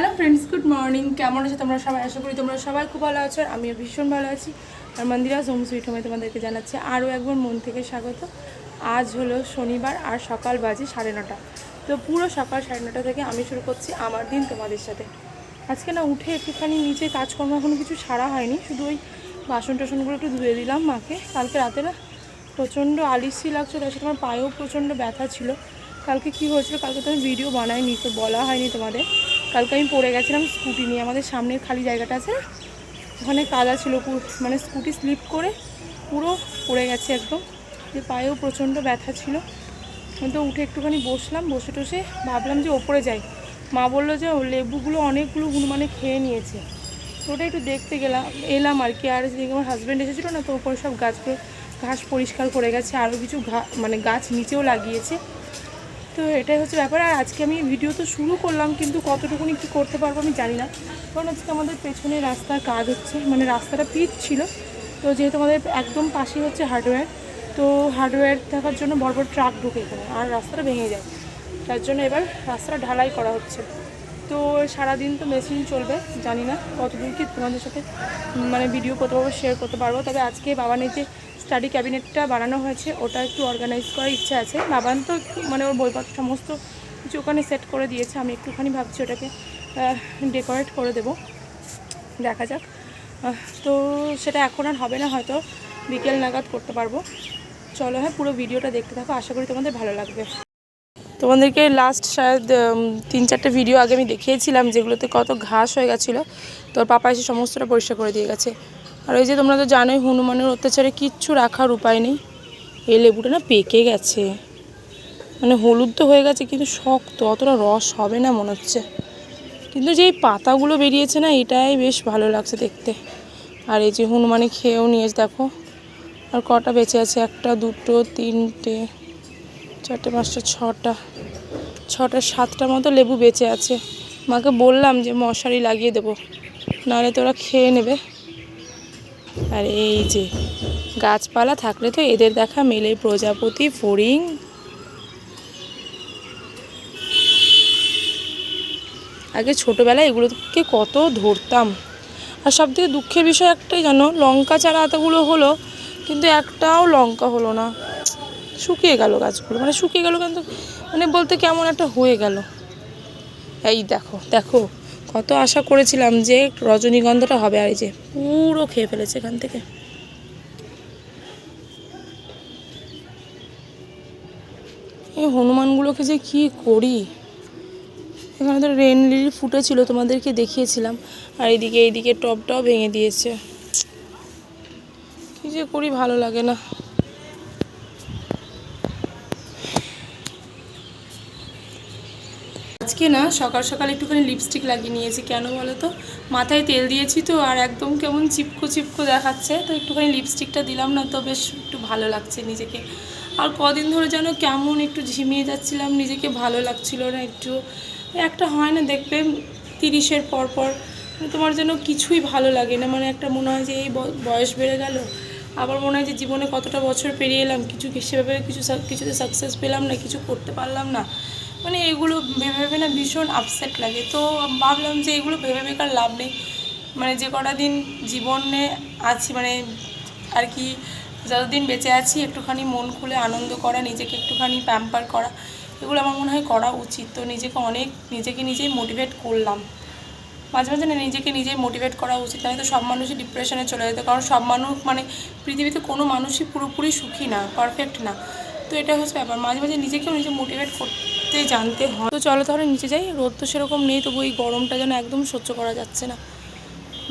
Hello friends, good morning. কেমন আছো তোমরা সবাই? আশা করি তোমরা সবাই খুব ভালো আছো, আর আমিও ভীষণ ভালো আছি। আর মন্দিরা হোম সুইট হোমে তোমাদেরকে জানাচ্ছি আরও একবার মন থেকে স্বাগত। আজ হলো শনিবার আর সকাল বাজে সাড়ে নটা। তো পুরো সকাল সাড়ে নটা থেকে আমি শুরু করছি আমার দিন তোমাদের সাথে। আজকে না উঠে একটুখানি নিচে কাজকর্ম এখনও কিছু ছাড়া হয়নি, শুধু ওই বাসন টাসনগুলো একটু ধুয়ে দিলাম মাকে। কালকে রাতে না প্রচণ্ড আলিসি লাগছিল, তার সাথে আমার পায়েও প্রচণ্ড ব্যথা ছিল। কালকে কি হয়েছিল? কালকে তো আমি ভিডিও বানাইনি, তো বলা হয়নি তোমাদের। কালকে আমি পড়ে গেছিলাম স্কুটি নিয়ে। আমাদের সামনের খালি জায়গাটা আছে ওখানে কাদা ছিল মানে স্কুটি স্লিপ করে পুরো পড়ে গেছে একদম। যে পায়েও প্রচণ্ড ব্যথা ছিল। তো উঠে একটুখানি বসলাম, বসে টসে ভাবলাম যে ওপরে যাই। মা বলল যে ও লেবুগুলো অনেকগুলো মানে খেয়ে নিয়েছে। তো ওটা একটু দেখতে গেলাম, এলাম আর কি। আর যেদিকে আমার হাজব্যান্ড এসেছিল না, তো ওপরে সব গাছগুলো, ঘাস পরিষ্কার করে গেছে। আরও কিছু ঘা মানে গাছ নিচেও লাগিয়েছে। তো এটাই হচ্ছে ব্যাপার। আর আজকে আমি ভিডিও তো শুরু করলাম, কিন্তু কতটুকুনি কী করতে পারব আমি জানি না। কারণ আজকে আমাদের পেছনে রাস্তার কাজ হচ্ছে মানে রাস্তাটা পিচ ছিল। তো যেহেতু আমাদের একদম পাশেই হচ্ছে হার্ডওয়্যার তো হার্ডওয়্যার থাকার জন্য বড় বড় ট্রাক ঢুকে এখানে, আর রাস্তাটা ভেঙে যায়। তার জন্য এবার রাস্তাটা ঢালাই করা হচ্ছে। তো সারাদিন তো মেশিন চলবে, জানি না কতদূর কি তোমাদের সাথে মানে ভিডিও করতে পারব শেয়ার করতে পারব। তবে আজকে বাবানের যে স্টাডি ক্যাবিনেটটা বানানো হয়েছে, ওটা একটু অর্গানাইজ করার ইচ্ছা আছে। বাবান তো মানে ওর বইপত্র সমস্ত কিছু ওখানে সেট করে দিয়েছে, আমি একটুখানি ভাবছি ওটাকে ডেকোরেট করে দেবো। দেখা যাক। তো সেটা এখন আর হবে না, হয়তো বিকেল নাগাদ করতে পারব। চলো হ্যাঁ পুরো ভিডিওটা দেখতে থাকো, আশা করি তোমাদের ভালো লাগবে। তোমাদেরকে লাস্ট শায়দ তিন চারটে ভিডিও আগে আমি দেখিয়েছিলাম, যেগুলোতে কত ঘাস হয়ে গেছিল। তোর পাপা এসে সমস্তটা পরিষ্কার করে দিয়ে গেছে। আর ওই যে তোমরা তো জানোই হনুমানের অত্যাচারে কিচ্ছু রাখার উপায় নেই। এই লেবুটা না পেকে গেছে। মানে হলুদ তো হয়ে গেছে, কিন্তু শক্ত, অতটা রস হবে না মনে হচ্ছে। কিন্তু যেই পাতাগুলো বেরিয়েছে না, এটাই বেশ ভালো লাগছে দেখতে। আর এই যে হনুমানে খেয়েও নিয়েছে, দেখো। আর কটা বেঁচে আছে, একটা, দুটো, তিনটে, চারটে, পাঁচটা, ছটা ছটা, সাতটা মতো লেবু বেঁচে আছে। মাকে বললাম যে মশারি লাগিয়ে দেবো, নাহলে তোরা খেয়ে নেবে। আর এই যে গাছপালা থাকলে তো এদের দেখা মেলে, প্রজাপতি, ফড়িং। আগে ছোটোবেলায় এগুলোকে কত ধরতাম। আর সব থেকে দুঃখের বিষয় একটাই জানো, লঙ্কা চারা এতগুলো হলো, কিন্তু একটাও লঙ্কা হলো না। শুকিয়ে গেল গাছগুলো মানে শুকিয়ে গেল কিন্তু মানে বলতে কেমন একটা হয়ে গেল। এই দেখো দেখো। কত আশা করেছিলাম যে রজনীগন্ধাটা হবে আর এই যে পুরো খেয়ে ফেলেছে এখান থেকে। এই হনুমানগুলোকে যে কি করি? এখানে তো রেন লিলি ফুটেছিল, তোমাদেরকে দেখিয়েছিলাম। আর এইদিকে এইদিকে টপটাও ভেঙে দিয়েছে। কি যে করি ভালো লাগে না। আজকে না সকাল সকাল একটুখানি লিপস্টিক লাগিয়ে নিয়েছি। কেন বলো তো মাথায় তেল দিয়েছি তো, আর একদম কেমন চিপকো চিপকো দেখাচ্ছে। তো একটুখানি লিপস্টিকটা দিলাম না, তো বেশ একটু ভালো লাগছে নিজেকে। আর কদিন ধরে যেন কেমন একটু ঝিমিয়ে যাচ্ছিলাম, নিজেকে ভালো লাগছিল না একটু। একটা হয় না দেখবে, তিরিশের পর পর তোমার যেন কিছুই ভালো লাগে না। মানে একটা মনে হয় যে এই বয়স বেড়ে গেল, আবার মনে হয় যে জীবনে কতটা বছর পেরিয়ে এলাম, কিছু সেভাবে কিছু কিছুতে সাকসেস পেলাম না, কিছু করতে পারলাম না। মানে এগুলো ভেবে ভেবে না ভীষণ আপসেট লাগে। তো ভাবলাম যে এগুলো ভেবে বেকার লাভ নেই। মানে যে কটা দিন জীবনে আছি মানে আর কি যতদিন বেঁচে আছি, একটুখানি মন খুলে আনন্দ করা, নিজেকে একটুখানি প্যাম্পার করা, এগুলো আমার মনে হয় করা উচিত। তো নিজেকে অনেক, নিজেকে নিজেই মোটিভেট করলাম। মাঝে মাঝে না নিজেকে নিজেই মোটিভেট করা উচিত আমি তো সব মানুষই ডিপ্রেশনে চলে যেত, কারণ সব মানুষ মানে পৃথিবীতে কোনো মানুষই পুরোপুরি সুখী না পারফেক্ট না। তো এটা হচ্ছে ব্যাপার। মাঝে মাঝে নিজেকেও নিজে মোটিভেট করতে জানতে হয়। তো চলো তাহলে নিচে যাই। রোদ তো সেরকম নেই, তবু এই গরমটা যেন একদম সহ্য করা যাচ্ছে না।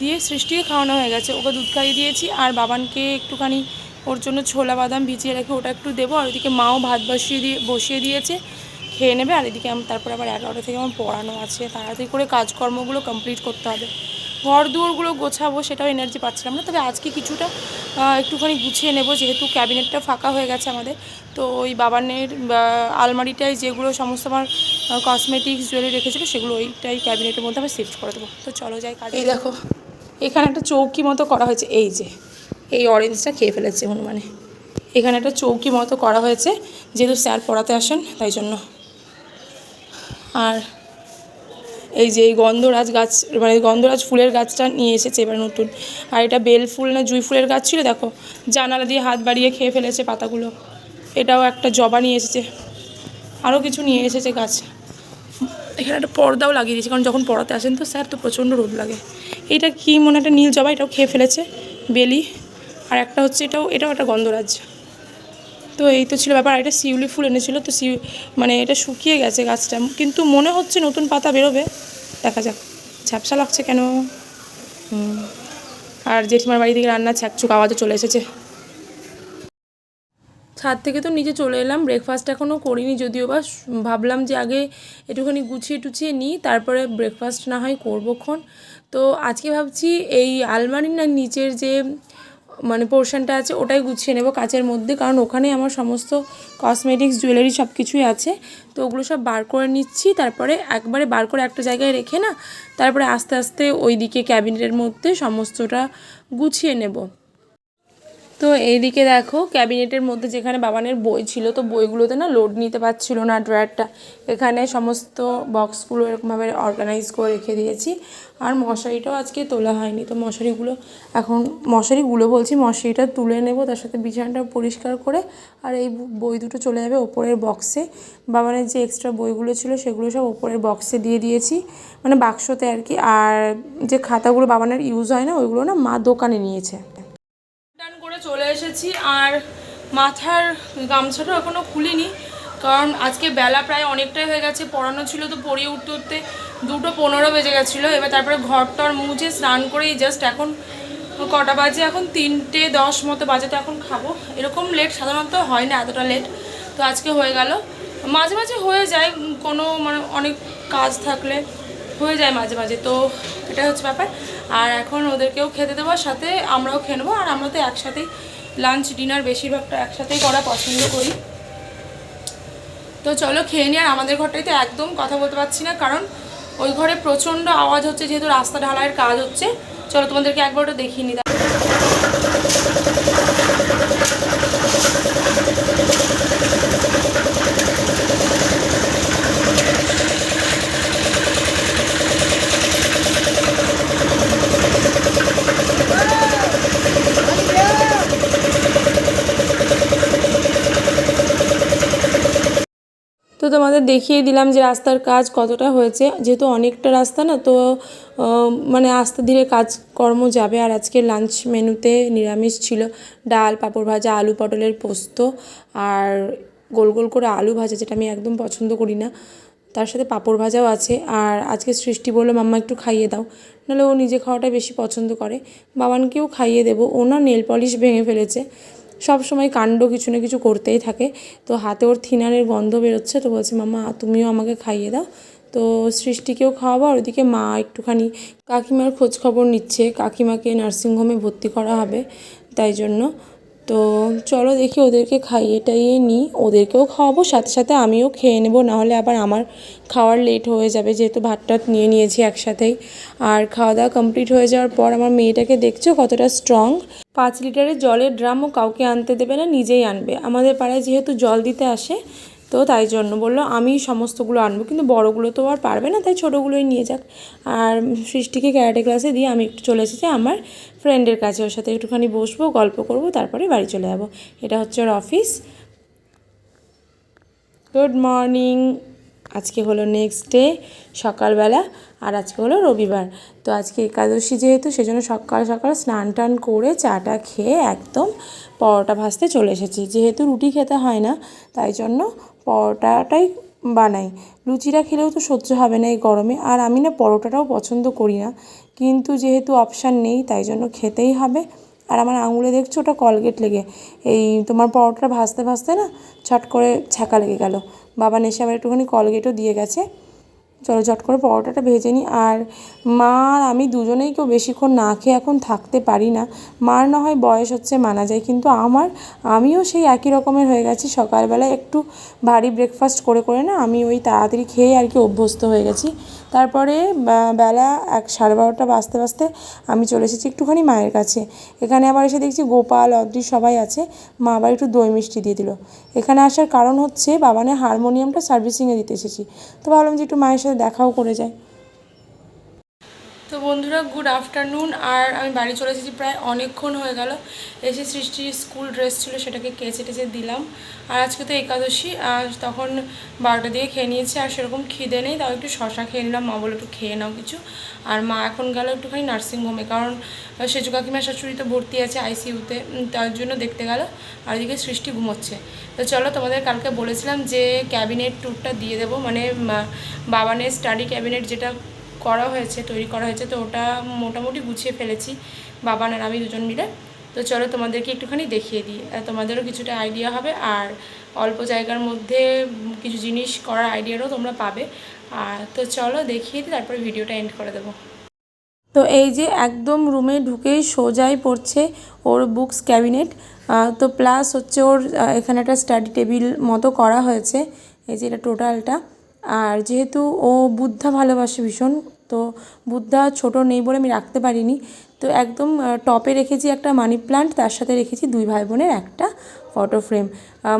দিয়ে সৃষ্টিকে খাওয়ানো হয়ে গেছে। ওকে দুধ খাইয়ে দিয়েছি, আর বাবানকে একটুখানি ওর জন্য ছোলা বাদাম ভিজিয়ে রেখে ওটা একটু দেবো। আর ওদিকে মাও ভাত বসিয়ে দিয়ে, বসিয়ে দিয়েছে, খেয়ে নেবে। আর এদিকে আমি তারপরে আবার এগারোটা থেকে আমার পড়ানো আছে। তাড়াতাড়ি করে কাজকর্মগুলো কমপ্লিট করতে হবে। ঘর দুয়ারগুলো গোছাবো, সেটাও এনার্জি পাচ্ছিলাম না। তবে আজকে কিছুটা একটুখানি গুছিয়ে নেব, যেহেতু ক্যাবিনেটটা ফাঁকা হয়ে গেছে আমাদের। তো ওই বাবানের আলমারিটায় যেগুলো সমস্ত আমার কসমেটিক্স জুয়েলারি রেখেছিলো সেগুলো ওইটাই ক্যাবিনেটের মধ্যে আমি শিফট করে দেবো। তো চলো যাই কাজ। এই দেখো। এখানে একটা চৌকি মতো করা হয়েছে এই যে এই অরেঞ্জটা খেয়ে ফেলেছে হনুমানে। এখানে একটা চৌকি মতো করা হয়েছে যেহেতু স্যার পড়াতে আসেন তাই জন্য। আর এই যে এই গন্ধরাজ গাছ মানে গন্ধরাজ ফুলের গাছটা নিয়ে এসেছে এবার নতুন। আর এটা বেল ফুল না জুঁই ফুলের গাছ ছিল দেখো। জানালা দিয়ে হাত বাড়িয়ে খেয়ে ফেলেছে পাতাগুলো। এটাও একটা জবা নিয়ে এসেছে। আরও কিছু নিয়ে এসেছে গাছ। এখানে একটা পর্দাও লাগিয়ে দিয়েছে, কারণ যখন পড়াতে আসেন তো স্যার তো প্রচণ্ড রোদ লাগে। এইটা কি মনে একটা নীল জবা? এটাও খেয়ে ফেলেছে বেলি। আর একটা হচ্ছে এটাও এটাও একটা গন্ধরাজ। তো এই তো ছিল ব্যাপার। এটা শিউলি ফুল এনেছিল, তো শিউ মানে এটা শুকিয়ে গেছে গাছটা। কিন্তু মনে হচ্ছে নতুন পাতা বেরোবে। দেখা যাক। ঝাপসা লাগছে কেন? আর জেঠিমার বাড়ি থেকে রান্না ছ্যাকচুক আওয়াজও চলে এসেছে। ছাদ থেকে তো নিচে চলে এলাম। ব্রেকফাস্ট এখনও করিনি যদিও বা ভাবলাম যে আগে একটুখানি গুছিয়ে টুছিয়ে নিই, তারপরে ব্রেকফাস্ট না হয় করবোক্ষণ তো আজকে ভাবছি এই আলমারির না নিচের যে মানে পোর্শনটা আছে ওটাই গুছিয়ে নেব কাচের মধ্যে, কারণ ওখানে আমার সমস্ত কসমেটিক্স জুয়েলারি সব কিছুই আছে। তো ওগুলো সব বার করে নিচ্ছি, তারপরে একবারে বার করে একটা জায়গায় রেখে না, তারপরে আস্তে আস্তে ওই দিকে ক্যাবিনেটের মধ্যে সমস্তটা গুছিয়ে নেব। তো এইদিকে দেখো, ক্যাবিনেটের মধ্যে যেখানে বাবানের বই ছিল, তো বইগুলোতে না লোড নিতে পারছিল না ড্রয়ারটা এখানে সমস্ত বক্সগুলো এরকমভাবে অর্গানাইজ করে রেখে দিয়েছি। আর মশারিটাও আজকে তোলা হয়নি, তো মশারিগুলো এখন, মশারিগুলো বলছি, মশারিটা তুলে নেব, তার সাথে বিছানাটা পরিষ্কার করে, আর এই বই দুটো চলে যাবে ওপরের বক্সে বাবানের যে এক্সট্রা বইগুলো ছিল, সেগুলো সব ওপরের বক্সে দিয়ে দিয়েছি। মানে বাক্সতে আর কি, আর যে খাতাগুলো বাবানের ইউজ হয় না, ওইগুলো না মা দোকানে নিয়েছে। চলে এসেছি আর মাথার গামছাটা এখনও খুলিনি, কারণ আজকে বেলা প্রায় অনেকটাই হয়ে গেছে, পড়ানো ছিল তো পড়িয়ে উঠতে উঠতে দুটো পনেরো বেজে গেছিল, এবার তারপরে ঘর টর মুছে স্নান করেই জাস্ট এখন কটা বাজে, এখন তিনটে দশ মতো বাজে তো এখন খাব, এরকম লেট সাধারণত হয় না এতটা লেট তো আজকে হয়ে গেল। মাঝে মাঝে হয়ে যায়, কোনো মানে অনেক কাজ থাকলে হয়ে যায় মাঝে মাঝে। তো এটা হচ্ছে ব্যাপার। আর এখন ওদেরকেও খেতে দেবো সাথে আমরাও খেয়ে নেব। আর আমরা তো একসাথেই লাঞ্চ ডিনার বেশিরভাগটা একসাথেই করা পছন্দ করি। তো চলো খেয়ে নিই। আর আমাদের ঘরটাই তো একদম কথা বলতে পারছি না, কারণ ওই ঘরে প্রচণ্ড আওয়াজ হচ্ছে, যেহেতু রাস্তা ঢালাইয়ের কাজ হচ্ছে। চলো তোমাদেরকে একবার ওটা দেখিয়ে নিই। তো তোমাদের দেখিয়ে দিলাম যে রাস্তার কাজ কতটা হয়েছে। যেহেতু অনেকটা রাস্তা না, তো মানে আস্তে ধীরে কাজকর্ম যাবে। আর আজকে লাঞ্চ মেনুতে নিরামিষ ছিল, ডাল, পাঁপড় ভাজা, আলু পটলের পোস্ত আর গোল গোল করে আলু ভাজা, যেটা আমি একদম পছন্দ করি না। তার সাথে পাঁপড় ভাজাও আছে। আর আজকে সৃষ্টি বলল, মাম্মা, একটু খাইয়ে দাও। নাহলে ও নিজে খাওয়াটাই বেশি পছন্দ করে। বাবানকেও খাইয়ে দেবো। ও না নেল পলিশ ভেঙে ফেলেছে। সব সময় কাণ্ড কিছু না কিছু করতেই থাকে। তো হাতে ওর থিনারের গন্ধ বেরোচ্ছে, তো বলছে, মামা, তুমিও আমাকে খাইয়ে দাও। তো সৃষ্টিকেও খাওয়াবো, আর ওদিকে মা একটুখানি কাকিমার খোঁজ খবর নিচ্ছে। কাকিমাকে নার্সিংহোমে ভর্তি করা হবে, তাই জন্য তো চলো দেখি ওদেরকে খাইয়ে টাইয়ে নিই। ওদেরকেও খাওয়াবো, সাথে সাথে আমিও খেয়ে নেব, নাহলে আবার আমার খাওয়ার লেট হয়ে যাবে, যেহেতু ভাত টাত নিয়ে নিয়েছি একসাথেই। আর খাওয়া দাওয়া কমপ্লিট হয়ে যাওয়ার পর আমার মেয়েটাকে দেখছ কতটা স্ট্রং পাঁচ লিটারের জলের ড্রামও কাউকে আনতে দেবে না, নিজেই আনবে। আমাদের পাড়ায় যেহেতু জল দিতে আসে তো তাই জন্য বলল, আমি সমস্তগুলো আনব। কিন্তু বড়গুলো তো আর পারবে না, তাই ছোটোগুলোই নিয়ে যাক। আর সৃষ্টিকে ক্যারাটে ক্লাসে দিয়ে আমি একটু চলে এসেছি আমার ফ্রেন্ডের কাছে। ওর সাথে একটুখানি বসবো, গল্প করব, তারপরে বাড়ি চলে যাব। এটা হচ্ছে ওর অফিস। Good morning. আজকে হলো নেক্সট ডে, সকালবেলা, আর আজকে হলো রবিবার। তো আজকে একাদশী যেহেতু, সেজন্য সকাল সকাল স্নান টান করে চাটা খেয়ে একদম পরোটা ভাজতে চলে এসেছি। যেহেতু রুটি খেতে হয় না, তাই জন্য পরোটাটাই বানাই। লুচিটা খেলেও তো সহ্য হবে না এই গরমে। আর আমি না পরোটাটাও পছন্দ করি না। কিন্তু যেহেতু অপশান নেই, তাই জন্য খেতেই হবে। আর আমার আঙুলে দেখছ ওটা কলগেট লেগে। এই তোমার পরোটা ভাজতে ভাজতে না ছট করে ছ্যাঁকা লেগে গেল। বাবা নেশে আবার একটুখানি কলগেটও দিয়ে গেছে। চলো চট করে পরোটাটা ভেজে নিই। আর মা আর আমি দুজনেই কেউ বেশিক্ষণ না খেয়ে এখন থাকতে পারি না। মার না হয় বয়স হচ্ছে মানা যায়, কিন্তু আমার, আমিও সেই একই রকমের হয়ে গেছি। সকালবেলায় একটু ভারী ব্রেকফাস্ট করে করে না আমি ওই তাড়াতাড়ি খেয়ে আর কি অভ্যস্ত হয়ে গেছি। তারপরে বেলা এক, সাড়ে বারোটা বাজতে বাজতে আমি চলে এসেছি একটুখানি মায়ের কাছে। এখানে আবার এসে দেখছি গোপাল, অদ্রি সবাই আছে। মা আবার একটু দই মিষ্টি দিয়ে দিল। এখানে আসার কারণ হচ্ছে বাবানের হারমোনিয়ামটা সার্ভিসিংয়ে দিতে এসেছি। তো ভাবলাম যে একটু মায়ের সাথে দেখাও করে যায় তো বন্ধুরা গুড আফটারনুন আর আমি বাড়ি চলে এসেছি প্রায় অনেকক্ষণ হয়ে গেল। এসে সৃষ্টির স্কুল ড্রেস ছিল, সেটাকে কেচে টেচে দিলাম। আর আজকে তো একাদশী, আর তখন বারোটা দিয়ে খেয়ে নিয়েছি, আর সেরকম খিদে নেই, তাও একটু শশা খেয়ে নিলাম। মা বলে একটু খেয়ে নাও কিছু। আর মা এখন গেল একটুখানি নার্সিংহোমে কারণ সেজু কাকিমা, শাশুড়ি তো ভর্তি আছে আইসিইউতে তার জন্য দেখতে গেল। আর এদিকে সৃষ্টি ঘুমোচ্ছে। তো চলো তোমাদের কালকে বলেছিলাম যে ক্যাবিনেট ট্যুরটা দিয়ে দেবো। মানে বাবানের স্টাডি ক্যাবিনেট যেটা করা হয়েছে, তৈরি করা হয়েছে, তো ওটা মোটামুটি গুছিয়ে ফেলেছি, বাবা আর আমি দুজন মিলে। তো চলো তোমাদেরকে একটুখানি দেখিয়ে দিই। তোমাদেরও কিছুটা আইডিয়া হবে আর অল্প জায়গার মধ্যে কিছু জিনিস করার আইডিয়ারও তোমরা পাবে। আর তো চলো দেখিয়ে দিই, তারপরে ভিডিওটা এন্ড করে দেবো। তো এই যে একদম রুমে ঢুকেই সোজাই পড়ছে ওর বুকস ক্যাবিনেট তো প্লাস হচ্ছে ওর এখানে একটা স্টাডি টেবিল মতো করা হয়েছে। এই যে এটা টোটালটা আর যেহেতু ও বুদ্ধা ভালোবাসে ভীষণ, তো বুদ্ধা ছোট নেই বলে আমি রাখতে পারিনি। তো একদম টপে রেখেছি একটা মানি প্লান্ট তার সাথে রেখেছি দুই ভাই বোনের একটা ফটো ফ্রেম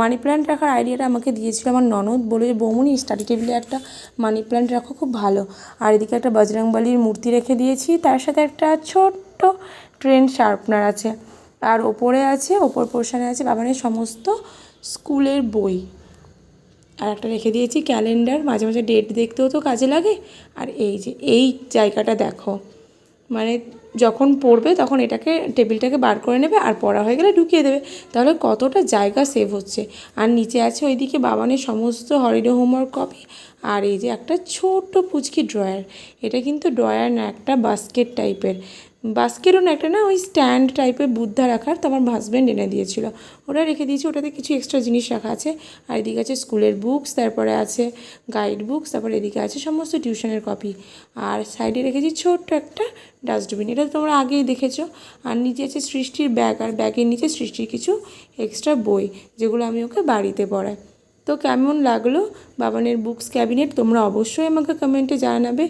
মানি প্ল্যান্ট রাখার আইডিয়াটা আমাকে দিয়েছিল আমার ননদ বলে, যে বৌমনি স্টাডি টেবিলে একটা মানি প্ল্যান্ট রাখো, খুব ভালো। আর এদিকে একটা বজরংবলির মূর্তি রেখে দিয়েছি, তার সাথে একটা ছোট্ট ট্রেন শার্পনার আছে। আর ওপরে আছে, ওপর পোর্শনে আছে বাবানের সমস্ত স্কুলের বই। আর একটা রেখে দিয়েছি ক্যালেন্ডার মাঝে মাঝে ডেট দেখতেও তো কাজে লাগে। আর এই যে, এই জায়গাটা দেখো মানে যখন পড়বে তখন এটাকে, টেবিলটাকে বার করে নেবে আর পড়া হয়ে গেলে ঢুকিয়ে দেবে। তাহলে কতটা জায়গা সেভ হচ্ছে। আর নিচে আছে ওইদিকে বাবানের সমস্ত হলিডে হোমওয়ার্ক কপি আর এই যে একটা ছোট্ট পুচকি ড্রয়ার এটা কিন্তু ড্রয়ার না, একটা বাস্কেট টাইপের বাস্কেটও না একটা না ওই স্ট্যান্ড টাইপের বুদ্ধা রাখার তো আমার হাজব্যান্ড এনে দিয়েছিল। ওটা রেখে দিয়েছি, ওটাতে কিছু এক্সট্রা জিনিস রাখা আছে। আর এদিকে আছে স্কুলের বুকস তারপরে আছে গাইড বুকস তারপরে এদিকে আছে সমস্ত টিউশনের কপি আর সাইডে রেখেছি ছোট্ট একটা ডাস্টবিন এটা তোমরা আগেই দেখেছ। আর নিচে আছে সৃষ্টির ব্যাগ আর ব্যাগের নিচে সৃষ্টির কিছু এক্সট্রা বই, যেগুলো আমি ওকে বাড়িতে পড়াই। তো কেমন লাগল বাবানের বুকস ক্যাবিনেট তোমরা অবশ্যই আমাকে কমেন্টে জানাবে।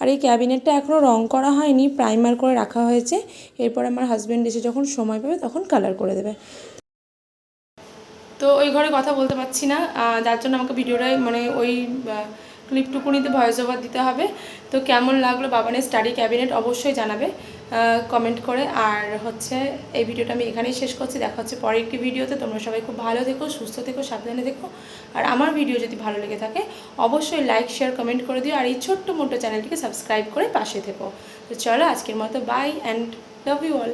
আর এই ক্যাবিনেটটা এখনও রং করা হয়নি প্রাইমার করে রাখা হয়েছে। এরপর আমার হাজব্যান্ড এসে যখন সময় পাবে তখন কালার করে দেবে। তো ওই ঘরে কথা বলতে পারছি না যার জন্য আমাকে ভিডিওটাই মানে ওই ক্লিপটুকুনিতে ভয়েস ওভার দিতে হবে। তো কেমন লাগল বাবানের স্টাডি ক্যাবিনেট অবশ্যই জানাবে। কমেন্ট করে। আর হচ্ছে এই ভিডিওটা আমি এখানেই শেষ করছি। দেখা হচ্ছে পরের একটি ভিডিওতে। তোমরা সবাই খুব ভালো থেকো, সুস্থ থেকো, সাবধানে দেখো আর আমার ভিডিও যদি ভালো লেগে থাকে, অবশ্যই লাইক শেয়ার কমেন্ট করে দিও। আর এই ছোট্ট মোটো চ্যানেলটিকে সাবস্ক্রাইব করে পাশে থেকো। তো চলো আজকের মতো bye and love you all